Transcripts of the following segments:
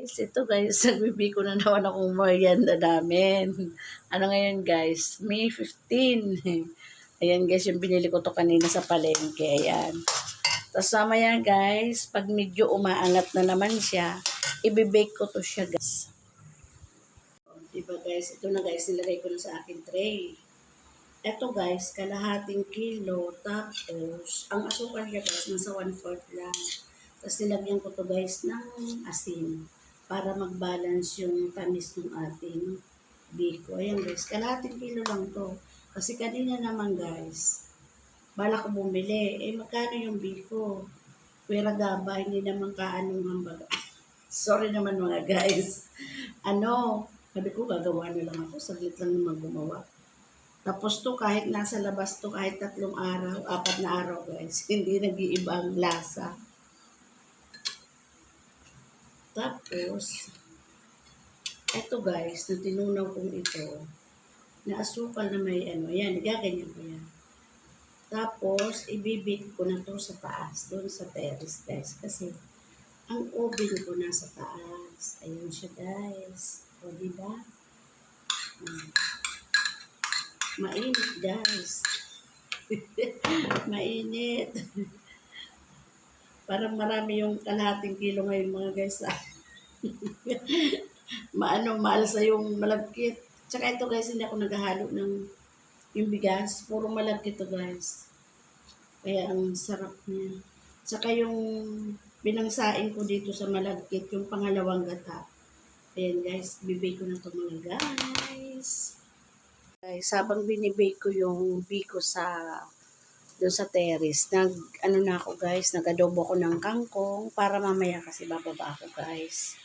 Guys, ito guys, nagbibiko na naman akong merienda namin. Ano ngayon guys? May 15. Ayan guys, yung binili ko to kanina sa palengke. Ayan. Tapos mamaya guys, pag medyo umaangat na naman siya, ibibake ko to siya guys. Diba guys, ito na guys, nilagay ko na sa akin tray. Ito guys, kalahating kilo. Tapos, ang asukal niya guys, nasa 1/4 lang. Tapos nilagyan ko to guys ng asin para mag-balance yung tamis ng ating biko. Ayan guys, kalahating kilo lang to. Kasi kanina naman guys, bala ko bumili. Eh, magkano yung biko? Pwera gaba, hindi naman kaanong hambaga. Sorry naman mga guys. Ano, sabi ko gagawa na lang ako. Saglit lang naman gumawa. Tapos to, kahit nasa labas to, kahit tatlong araw, apat na araw guys, hindi nag-iiba ang lasa. Tapos, eto guys, na tinunaw kong ito, na asukal na may ano, yan, gaganyan ko yan. Tapos, ibibig ko na to sa taas, doon sa terrace guys, kasi ang oven ko nasa taas. Ayun siya guys. O, diba? Hmm. Mainit guys. Mainit. Parang marami yung kalahating kilo ngayon mga guys. Maano, maalsa yung malagkit. Tsaka ito guys, hindi ako naghahalo ng yung bigas. Puro malagkit to guys. Kaya ang sarap niya. Tsaka yung binangsain ko dito sa malagkit, yung pangalawang gata. Ayan guys, bibake ko na to mga guys. Guys, habang binibake ko yung biko sa doon sa terrace, nag, ano na ako guys, nag-adobo ko ng kangkong para mamaya kasi bababa ako guys.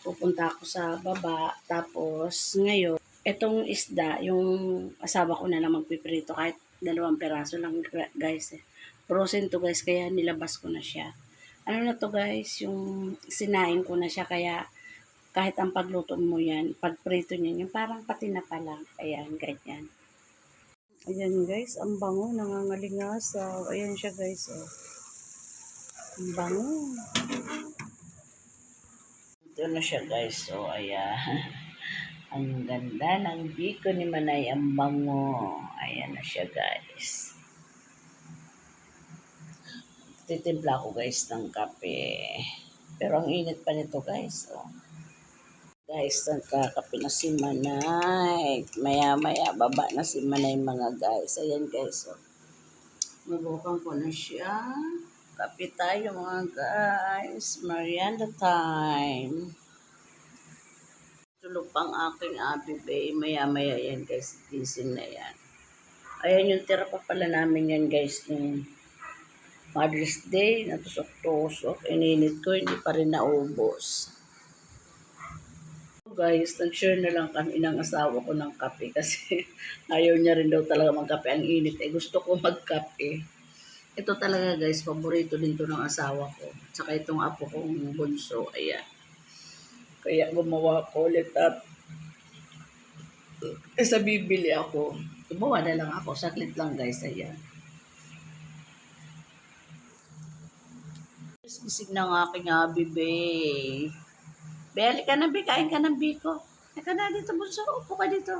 Pupunta ako sa baba, tapos ngayon, etong isda, yung asawa ko na lang magpiprito kahit dalawang peraso lang guys. Eh. Frozen to guys, kaya nilabas ko na siya. Ano na to guys, yung sinain ko na siya, kaya kahit ang pagluto mo yan, pagprito niya, yung parang patina pa lang. Ayan, ganyan. Ayan guys, ang bango, nangangalingasaw. Ayan siya guys, oh. Ang bango. Ito na siya guys, oh, ayan. Ang ganda ng biko ni Manay, ang bango. Ayan na siya guys. Titimpla ko guys ng kape. Pero ang init pa nito guys, oh. Guys, nagkakape na si Manay. Maya-maya, baba na si Manay mga guys. Ayan guys, oh. Mabukan ko na siya. Kape tayo mga guys. Marianda time. Pang aking abi bay. Maya-maya yan guys. Gising na yan. Ayan yung tira pa pala namin yan guys. Nung Mother's Day, natusok-tusok. Ininit ko, hindi pa rin naubos guys, nag-share na lang kami ng asawa ko ng kape kasi ayaw niya rin daw talaga magkape. Ang init eh. Gusto ko magkape. Ito talaga guys, paborito din to ng asawa ko. Tsaka itong apo kong bunso. Ayan. Kaya gumawa ko ulit at eh, sa bibili ako. Gumawa na lang ako. Saglit lang guys. Ayan. Gising ng aking abi, babe. Beli ka na, Bi. Kain ka ng biko. Teka na dito, bunso. Upo ka dito.